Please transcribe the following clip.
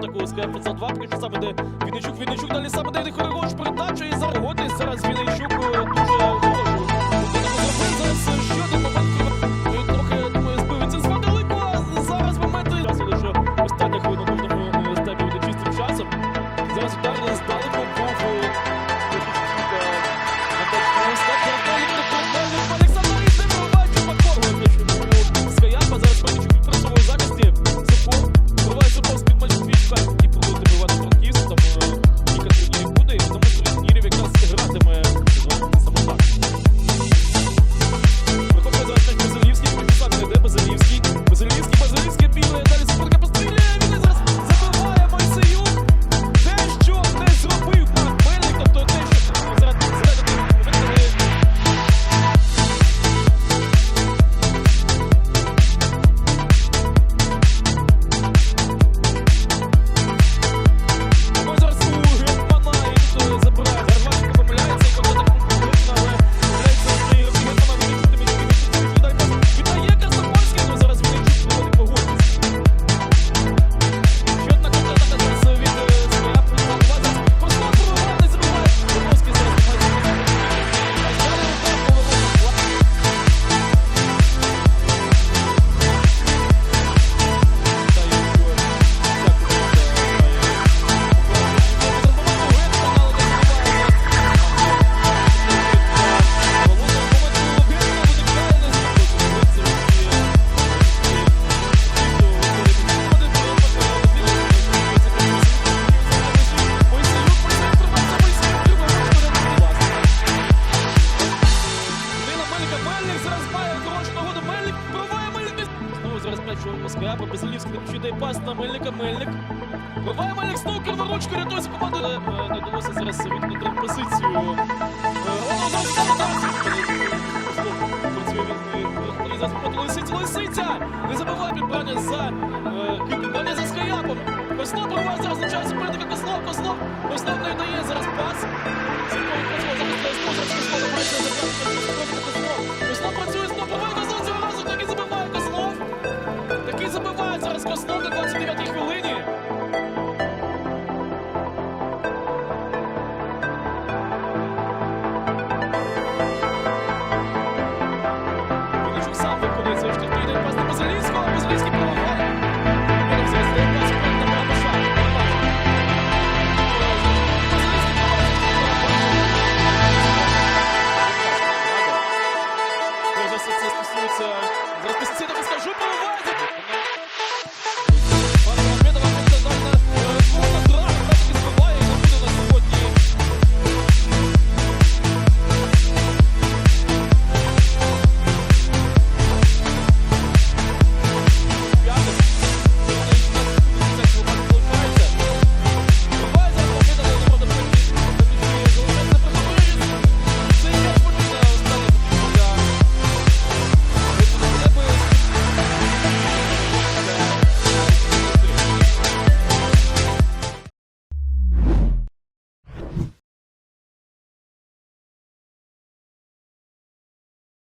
Такого СКФ за два, що саме де Вінничук, Вінничук, далі саме де Хоригош, передача і за зараз Вінничук е, Віддати пас на Мельника. Мельник. Буває Мельник Снукер на ручку рятується команду. Е, е, не вдалося зараз виконати позицію. Е, зараз проти Лисиці. Лисиця! Не забувай підбирання за підбирання за Скаяпом. Кослов порває зараз на часі Мельника. Кослов, Кослов. Кослов не дає зараз пас. Цікаво, Кослов зараз дає спосіб. Кослов за Зараз цього разу так і забиває Кослов. Такий забиває зараз Кослов. Це стосується. Зараз постійно скажу, поливається.